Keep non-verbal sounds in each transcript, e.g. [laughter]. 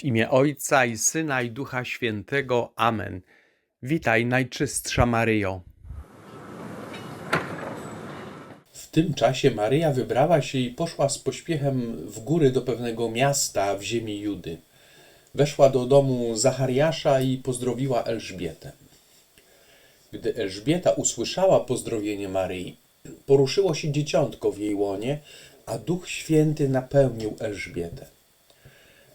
W imię Ojca i Syna i Ducha Świętego. Amen. Witaj, Najczystsza Maryjo. W tym czasie Maryja wybrała się i poszła z pośpiechem w góry do pewnego miasta w ziemi Judy. Weszła do domu Zachariasza i pozdrowiła Elżbietę. Gdy Elżbieta usłyszała pozdrowienie Maryi, poruszyło się dzieciątko w jej łonie, a Duch Święty napełnił Elżbietę.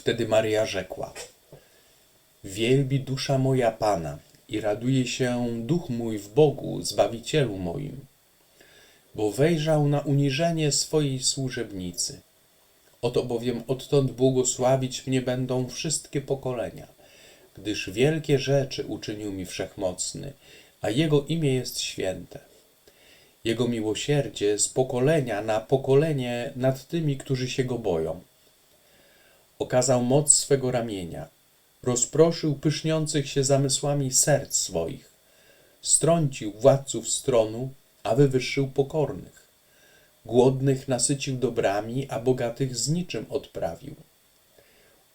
Wtedy Maryja rzekła: Wielbi dusza moja Pana i raduje się duch mój w Bogu, zbawicielu moim, bo wejrzał na uniżenie swojej służebnicy. Oto bowiem odtąd błogosławić mnie będą wszystkie pokolenia, gdyż wielkie rzeczy uczynił mi wszechmocny, a jego imię jest święte. Jego miłosierdzie z pokolenia na pokolenie nad tymi, którzy się go boją okazał moc swego ramienia, rozproszył pyszniących się zamysłami serc swoich, strącił władców stronu, a wywyższył pokornych, głodnych nasycił dobrami, a bogatych z niczym odprawił.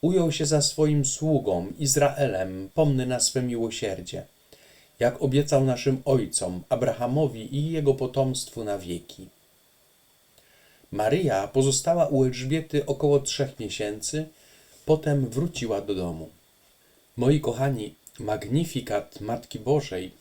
Ujął się za swoim sługą, Izraelem, pomny na swe miłosierdzie, jak obiecał naszym ojcom, Abrahamowi i jego potomstwu na wieki. Maryja pozostała u Elżbiety około trzech miesięcy, potem wróciła do domu. Moi kochani, magnifikat Matki Bożej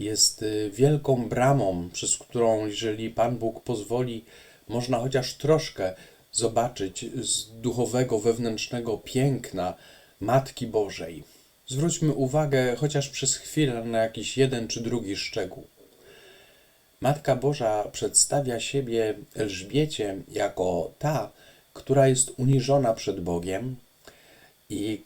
jest y, wielką bramą, przez którą, jeżeli Pan Bóg pozwoli, można chociaż troszkę zobaczyć z duchowego, wewnętrznego piękna Matki Bożej. Zwróćmy uwagę chociaż przez chwilę na jakiś jeden czy drugi szczegół. Matka Boża przedstawia siebie Elżbiecie jako ta, która jest uniżona przed Bogiem i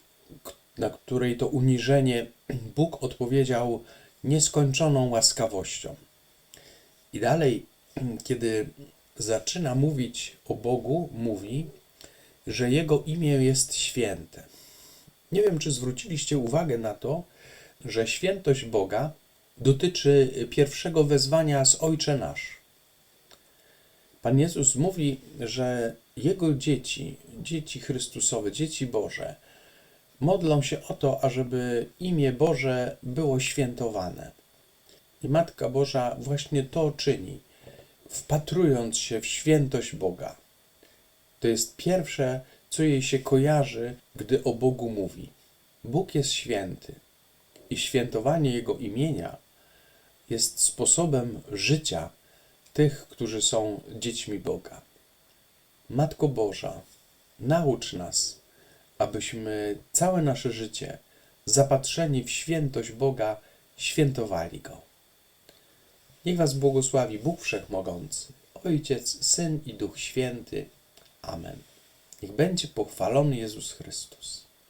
na której to uniżenie [clears throat] Bóg odpowiedział nieskończoną łaskawością. I dalej, [clears throat] kiedy zaczyna mówić o Bogu, mówi, że Jego imię jest święte. Nie wiem, czy zwróciliście uwagę na to, że świętość Boga dotyczy pierwszego wezwania z Ojcze Nasz. Pan Jezus mówi, że Jego dzieci, dzieci Chrystusowe, dzieci Boże, modlą się o to, ażeby imię Boże było świętowane. I Matka Boża właśnie to czyni, wpatrując się w świętość Boga. To jest pierwsze, co jej się kojarzy, gdy o Bogu mówi. Bóg jest święty i świętowanie Jego imienia jest sposobem życia tych, którzy są dziećmi Boga. Matko Boża, naucz nas, abyśmy całe nasze życie, zapatrzeni w świętość Boga, świętowali Go. Niech Was błogosławi Bóg Wszechmogący, Ojciec, Syn i Duch Święty. Amen. Niech będzie pochwalony Jezus Chrystus.